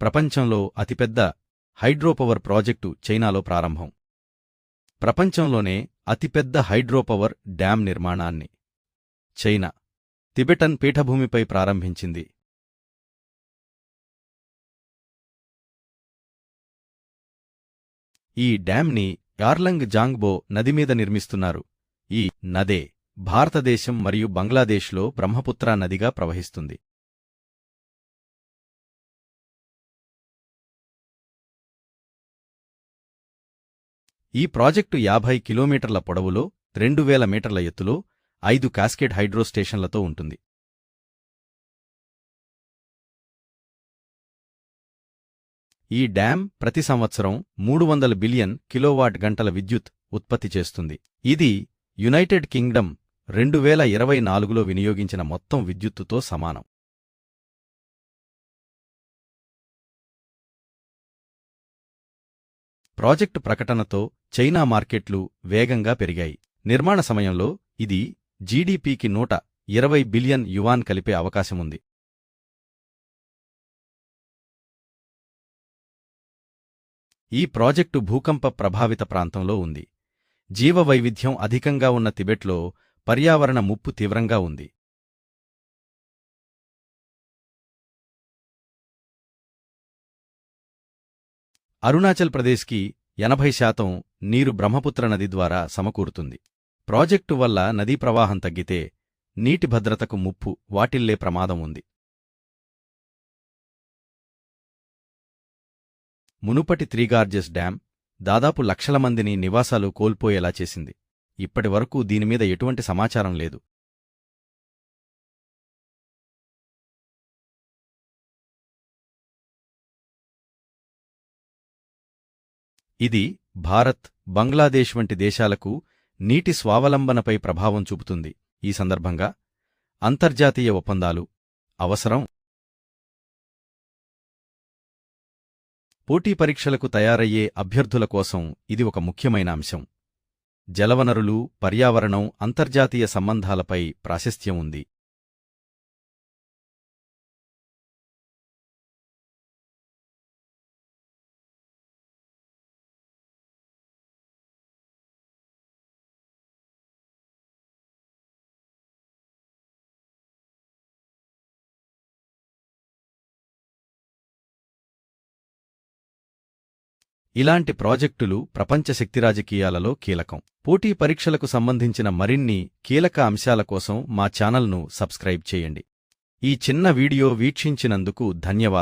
ప్రపంచంలో అతిపెద్ద hydropower project చైనాలో ప్రారంభం. ప్రపంచంలోనే అతిపెద్ద హైడ్రోపవర్ డ్యాం నిర్మాణాన్ని చైనా తిబెటన్ పీఠభూమిపై ప్రారంభించింది. ఈ డ్యాంని యార్లంగ్ జాంగ్బో నది మీద నిర్మిస్తున్నారు. ఈ నదే భారతదేశం మరియు బంగ్లాదేశ్లో బ్రహ్మపుత్ర నదిగా ప్రవహిస్తుంది. ఈ ప్రాజెక్టు యాభై కిలోమీటర్ల పొడవులో రెండు వేల మీటర్ల ఎత్తులో ఐదు కాస్కేడ్ హైడ్రో స్టేషన్లతో ఉంటుంది. ఈ డ్యాం ప్రతి సంవత్సరం మూడు వందల బిలియన్ కిలోవాట్ గంటల విద్యుత్ ఉత్పత్తి చేస్తుంది. ఇది యునైటెడ్ కింగ్డమ్ రెండు వేల ఇరవై నాలుగులో వినియోగించిన మొత్తం విద్యుత్తుతో సమానం. ప్రాజెక్టు ప్రకటనతో చైనా మార్కెట్లు వేగంగా పెరిగాయి. నిర్మాణ సమయంలో ఇది జీడీపీకి నూట ఇరవై బిలియన్ యువాన్ కలిపే అవకాశముంది. ఈ ప్రాజెక్టు భూకంప ప్రభావిత ప్రాంతంలో ఉంది. జీవవైవిధ్యం అధికంగా ఉన్న తిబెట్లో పర్యావరణ ముప్పు తీవ్రంగా ఉంది. అరుణాచల్ ప్రదేశ్కి ఎనభై శాతం నీరు బ్రహ్మపుత్ర నది ద్వారా సమకూరుతుంది. ప్రాజెక్టు వల్ల నదీ ప్రవాహం తగ్గితే నీటి భద్రతకు ముప్పు వాటిల్లే ప్రమాదం ఉంది. మునుపటి త్రీగార్జెస్ డ్యాం దాదాపు లక్షల మందిని నివాసాలు కోల్పోయేలా చేసింది. ఇప్పటివరకు దీనిమీద ఎటువంటి సమాచారం లేదు. ఇది భారత్ బంగ్లాదేశ్ వంటి దేశాలకు నీటి స్వావలంబనపై ప్రభావం చూపుతుంది. ఈ సందర్భంగా అంతర్జాతీయ ఒప్పందాలు అవసరం. పోటీ పరీక్షలకు తయారయ్యే అభ్యర్థుల కోసం ఇది ఒక ముఖ్యమైన అంశం. జలవనరులు పర్యావరణం అంతర్జాతీయ సంబంధాలపై ప్రాశస్త్యం ఉంది. ఇలాంటి ప్రాజెక్టులు ప్రపంచ శక్తి రాజకీయాలలో కీలకం. పోటీ పరీక్షలకు సంబంధించిన మరిన్ని కీలక అంశాల కోసం మా ఛానల్ను సబ్స్క్రైబ్ చేయండి. ఈ చిన్న వీడియో వీక్షించినందుకు ధన్యవాదాలు.